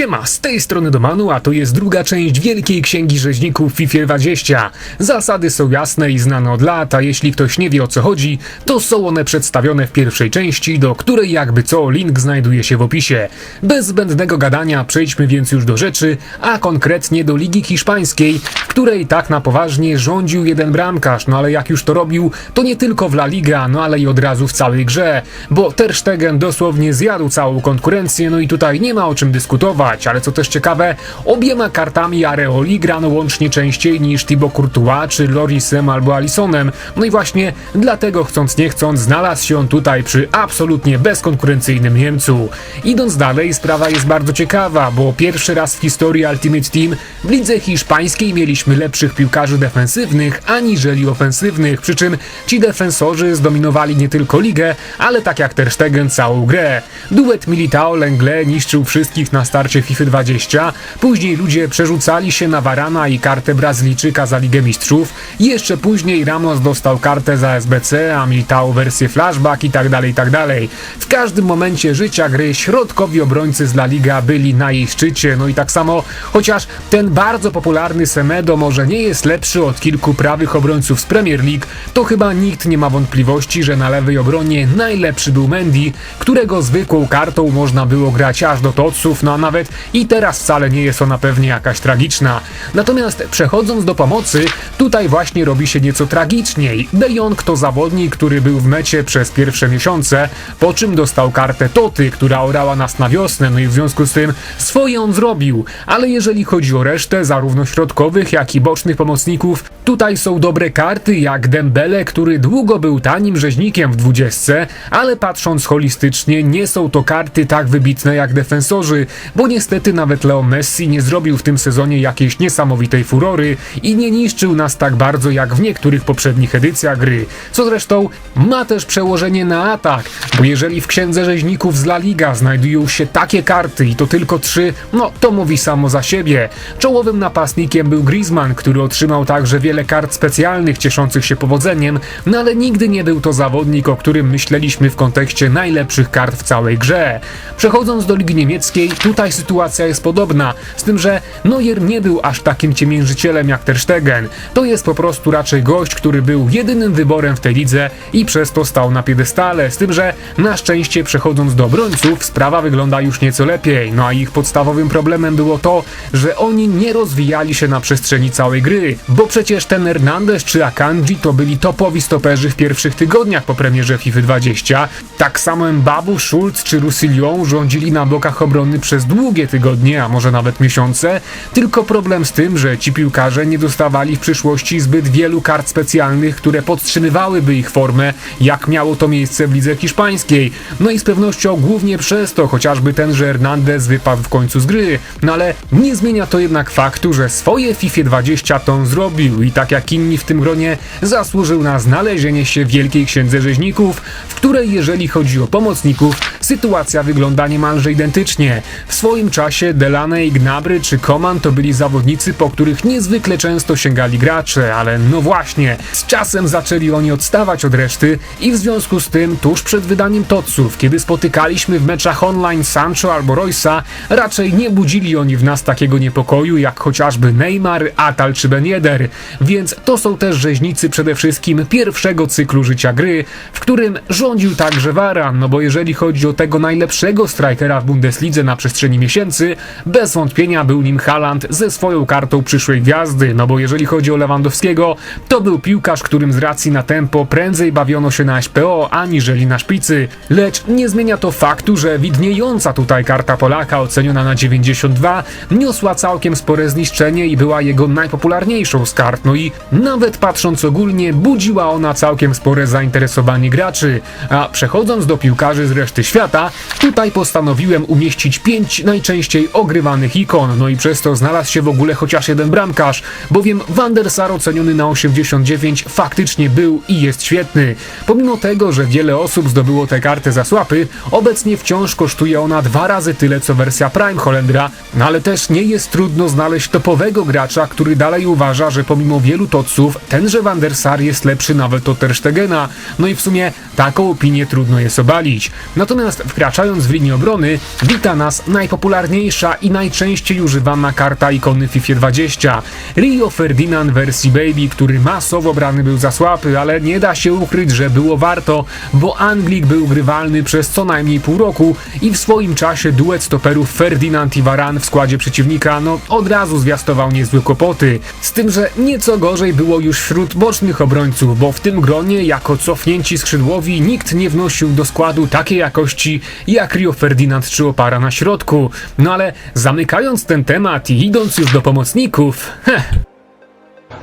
Siema, z tej strony Domanu, a to jest druga część Wielkiej Księgi Rzeźników FIFA 20. Zasady są jasne i znane od lat, a jeśli ktoś nie wie o co chodzi, to są one przedstawione w pierwszej części, do której jakby co link znajduje się w opisie. Bez zbędnego gadania przejdźmy więc już do rzeczy, a konkretnie do Ligi Hiszpańskiej, której tak na poważnie rządził jeden bramkarz, no ale jak już to robił, to nie tylko w La Liga, no ale i od razu w całej grze, bo Ter Stegen dosłownie zjadł całą konkurencję, no i tutaj nie ma o czym dyskutować, ale co też ciekawe, obiema kartami Areoli grano łącznie częściej niż Thibaut Courtois, czy Lorisem albo Alisonem. No i właśnie dlatego chcąc nie chcąc znalazł się on tutaj przy absolutnie bezkonkurencyjnym Niemcu. Idąc dalej, sprawa jest bardzo ciekawa, bo pierwszy raz w historii Ultimate Team w lidze hiszpańskiej mieliśmy lepszych piłkarzy defensywnych aniżeli ofensywnych, przy czym ci defensorzy zdominowali nie tylko ligę, ale tak jak Ter Stegen całą grę. Duet Militao-Lengle niszczył wszystkich na starcie FIFA 20, później ludzie przerzucali się na Varana i kartę Brazylijczyka za Ligę Mistrzów, jeszcze później Ramos dostał kartę za SBC, a Militao wersję flashback i tak dalej, i tak dalej. W każdym momencie życia gry środkowi obrońcy z La Liga byli na jej szczycie, no i tak samo, chociaż ten bardzo popularny Semedo może nie jest lepszy od kilku prawych obrońców z Premier League, to chyba nikt nie ma wątpliwości, że na lewej obronie najlepszy był Mendy, którego zwykłą kartą można było grać aż do toców, no a nawet i teraz wcale nie jest ona pewnie jakaś tragiczna. Natomiast przechodząc do pomocy, tutaj właśnie robi się nieco tragiczniej. De Jong to zawodnik, który był w mecie przez pierwsze miesiące, po czym dostał kartę Toty, która orała nas na wiosnę, no i w związku z tym swoje on zrobił. Ale jeżeli chodzi o resztę, zarówno środkowych, jak i bocznych pomocników, tutaj są dobre karty, jak Dembele, który długo był tanim rzeźnikiem w dwudziestce, ale patrząc holistycznie, nie są to karty tak wybitne jak defensorzy, bo niestety nawet Leo Messi nie zrobił w tym sezonie jakiejś niesamowitej furory i nie niszczył nas tak bardzo jak w niektórych poprzednich edycjach gry, co zresztą ma też przełożenie na atak, bo jeżeli w księdze rzeźników z La Liga znajdują się takie karty i to tylko trzy, no to mówi samo za siebie. Czołowym napastnikiem był Griezmann, który otrzymał także wiele kart specjalnych cieszących się powodzeniem, no ale nigdy nie był to zawodnik, o którym myśleliśmy w kontekście najlepszych kart w całej grze. Przechodząc do Ligi Niemieckiej, tutaj sytuacja jest podobna, z tym, że Neuer nie był aż takim ciemiężycielem jak Ter Stegen. To jest po prostu raczej gość, który był jedynym wyborem w tej lidze i przez to stał na piedestale, z tym, że na szczęście przechodząc do obrońców, sprawa wygląda już nieco lepiej, no a ich podstawowym problemem było to, że oni nie rozwijali się na przestrzeni całej gry, bo przecież ten Hernandez czy Akanji to byli topowi stoperzy w pierwszych tygodniach po premierze FIFA 20, tak samo Mbabu, Schulz czy Roussillon rządzili na bokach obrony przez długie tygodnie, a może nawet miesiące, tylko problem z tym, że ci piłkarze nie dostawali w przyszłości zbyt wielu kart specjalnych, które podtrzymywałyby ich formę, jak miało to miejsce w lidze hiszpańskiej. No i z pewnością głównie przez to chociażby tenże Hernandez wypadł w końcu z gry, no ale nie zmienia to jednak faktu, że swoje FIFA 20 to zrobił i tak jak inni w tym gronie zasłużył na znalezienie się Wielkiej Księdze Rzeźników, w której jeżeli chodzi o pomocników, sytuacja wygląda niemalże identycznie. W swoim czasie Delane i Gnabry czy Koman to byli zawodnicy, po których niezwykle często sięgali gracze, ale no właśnie, z czasem zaczęli oni odstawać od reszty i w związku z tym tuż przed wydaniem Totsów, kiedy spotykaliśmy w meczach online Sancho albo Roysa, raczej nie budzili oni w nas takiego niepokoju jak chociażby Neymar, Atal czy Ben Yedder, więc to są też rzeźnicy przede wszystkim pierwszego cyklu życia gry, w którym rządził także Varan, no bo jeżeli chodzi o tego najlepszego strikera w Bundeslidze na przestrzeni miesięcy, bez wątpienia był nim Haaland ze swoją kartą przyszłej gwiazdy, no bo jeżeli chodzi o Lewandowskiego, to był piłkarz, którym z racji na tempo prędzej bawiono się na SPO aniżeli na szpicy, lecz nie zmienia to faktu, że widniejąca tutaj karta Polaka oceniona na 92 niosła całkiem spore zniszczenie i była jego najpopularniejszą z kart, no i nawet patrząc ogólnie budziła ona całkiem spore zainteresowanie graczy, a przechodząc do piłkarzy z reszty świata, tutaj postanowiłem umieścić pięć najczęściej ogrywanych ikon, no i przez to znalazł się w ogóle chociaż jeden bramkarz, bowiem Van der Sar oceniony na 89 faktycznie był i jest świetny. Pomimo tego, że wiele osób zdobyło tę kartę za słapy, obecnie wciąż kosztuje ona dwa razy tyle co wersja Prime Holendra, no ale też nie jest trudno znaleźć topowego gracza, który dalej uważa, że pomimo wielu toców, tenże Van der Sar jest lepszy nawet od Ter Stegena, no i w sumie taką opinię trudno jest obalić. Natomiast wkraczając w linię obrony, wita nas najpopularniejsza i najczęściej używana karta ikony FIFA 20. Rio Ferdinand wersji Baby, który masowo brany był za słaby, ale nie da się ukryć, że było warto, bo Anglik był grywalny przez co najmniej pół roku i w swoim czasie duet stoperów Ferdinand i Varan w składzie przeciwnika no od razu zwiastował niezłe kłopoty. Z tym, że nieco gorzej było już wśród bocznych obrońców, bo w tym gronie jako cofnięci skrzydłowi nikt nie wnosił do składu takiej jakości jak Rio Ferdinand czy Opara na środku. No ale zamykając ten temat i idąc już do pomocników, heh,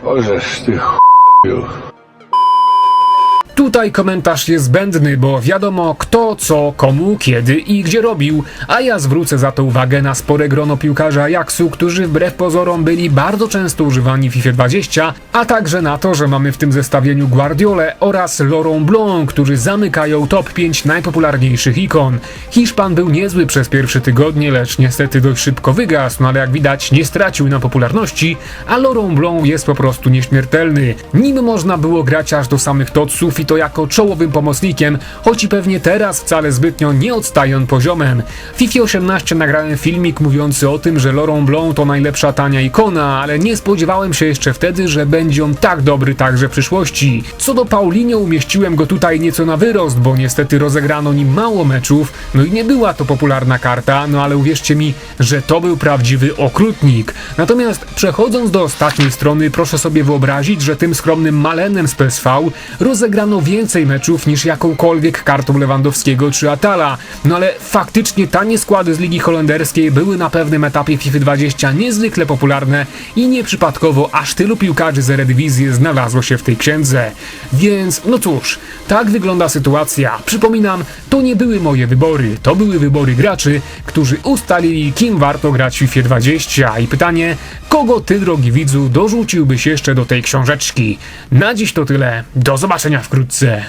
Ożeż ty chuju. Tutaj komentarz jest zbędny, bo wiadomo kto, co, komu, kiedy i gdzie robił, a ja zwrócę za to uwagę na spore grono piłkarzy Ajaxu, którzy wbrew pozorom byli bardzo często używani w FIFA 20, a także na to, że mamy w tym zestawieniu Guardiolę oraz Laurent Blanc, którzy zamykają top 5 najpopularniejszych ikon. Hiszpan był niezły przez pierwsze tygodnie, lecz niestety dość szybko wygasł, no ale jak widać nie stracił na popularności, a Laurent Blanc jest po prostu nieśmiertelny. Nim można było grać aż do samych toców i to jako czołowym pomocnikiem, choć i pewnie teraz wcale zbytnio nie odstaje on poziomem. W FIFA 18 nagrałem filmik mówiący o tym, że Laurent Blanc to najlepsza tania ikona, ale nie spodziewałem się jeszcze wtedy, że będzie on tak dobry także w przyszłości. Co do Paulinho umieściłem go tutaj nieco na wyrost, bo niestety rozegrano nim mało meczów, no i nie była to popularna karta, no ale uwierzcie mi, że to był prawdziwy okrutnik. Natomiast przechodząc do ostatniej strony, proszę sobie wyobrazić, że tym skromnym malenem z PSV rozegrano więcej meczów niż jakąkolwiek kartą Lewandowskiego czy Atala. No ale faktycznie tanie składy z Ligi Holenderskiej były na pewnym etapie FIFA 20 niezwykle popularne i nieprzypadkowo aż tylu piłkarzy z Eredivisie znalazło się w tej księdze. Więc, no cóż, tak wygląda sytuacja. Przypominam, to nie były moje wybory, to były wybory graczy, którzy ustalili, kim warto grać w FIFA 20. I pytanie, kogo ty, drogi widzu, dorzuciłbyś jeszcze do tej książeczki? Na dziś to tyle. Do zobaczenia wkrótce.